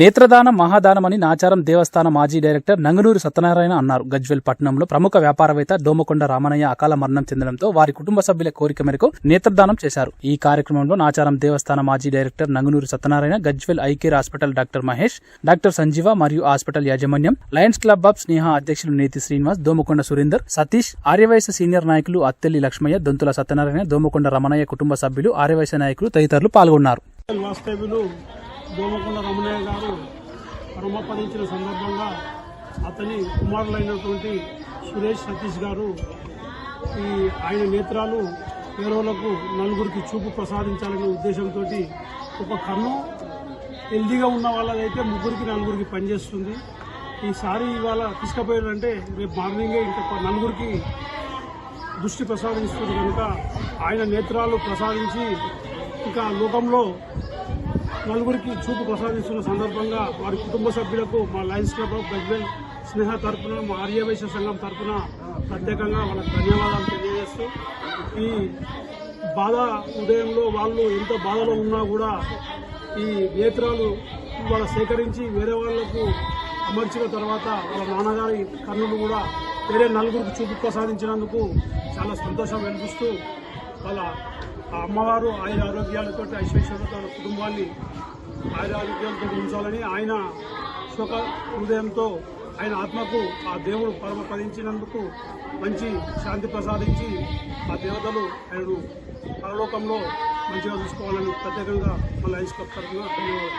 నేత్రదానం మహాదానమని నాచారం దేవస్థాన మాజీ డైరెక్టర్ నంగనూరు సత్యనారాయణ అన్నారు. గజ్వెల్ పట్టణంలో ప్రముఖ వ్యాపారవేత్త దోమకొండ రామనయ్య అకాల మరణం చెందడంతో వారి కుటుంబ సభ్యుల కోరిక మేరకు నేత్రదానం చేశారు. ఈ కార్యక్రమంలో నాచారం దేవస్థాన మాజీ director Nanganuru Satyanarayana Gajwel eye care hospital doctor Mahesh doctor Sanjeeva మరియు హాస్పిటల్ యాజమాన్యం లయన్స్ క్లబ్ ఆఫ్ స్నేహ అధ్యక్షులు నేతి శ్రీనివాస్ దోమకొండ సురేందర్ సతీష్ ఆర్యవైశ్య సీనియర్ నాయకులు అత్తెల్లి లక్ష్మయ్య దొంతుల సత్యనారాయణ దోమకొండ రమణయ్య కుటుంబ సభ్యులు ఆర్యవైశ్య నాయకులు తదితరులు పాల్గొన్నారు. దోమకొండ రమణయ్య గారు పరమపదించిన సందర్భంగా అతని కుమారులైనటువంటి సురేష్ సతీష్ గారు ఈ ఆయన నేత్రాలు వేరేలకు నలుగురికి చూపు ప్రసాదించాలనే ఉద్దేశంతో ఒక కన్ను హెల్దీగా ఉన్న వాళ్ళదైతే ముగ్గురికి నలుగురికి పనిచేస్తుంది. ఈసారి ఇవాళ తీసుకుపోయారంటే రేపు మార్నింగే ఇంకా నలుగురికి దృష్టి ప్రసాదిస్తుంది కనుక ఆయన నేత్రాలు ప్రసాదించి ఇంకా లోకంలో నలుగురికి చూపు ప్రసాదిస్తున్న సందర్భంగా వారి కుటుంబ సభ్యులకు మా lions club of Gajwel Sneha తరఫున మా ఆర్యవైశ్య సంఘం తరపున ప్రత్యేకంగా వాళ్ళకి ధన్యవాదాలు తెలియజేస్తూ ఈ బాధ ఉదయంలో వాళ్ళు ఎంత బాధలో ఉన్నా కూడా ఈ నేత్రాలు వాళ్ళ సేకరించి వేరే వాళ్ళకు అమర్చిన తర్వాత వాళ్ళ నాన్నగారి కన్నులు కూడా వేరే నలుగురికి చూపు ప్రసాదించినందుకు చాలా సంతోషం వెలిపిస్తూ వాళ్ళ ఆ అమ్మవారు ఆయన ఆరోగ్యాలతో ఐశ్వర్యంతో కుటుంబాన్ని ఆయన ఆరోగ్యాలతో ఉంచాలని ఆయన శోక హృదయంతో ఆయన ఆత్మకు ఆ దేవుడు పరమపదించినందుకు మంచి శాంతి ప్రసాదించి ఆ దేవతలు ఆయన పరలోకంలో మంచిగా చూసుకోవాలని ప్రత్యేకంగా మళ్ళీ ఐస్ ధన్యవాదాలు.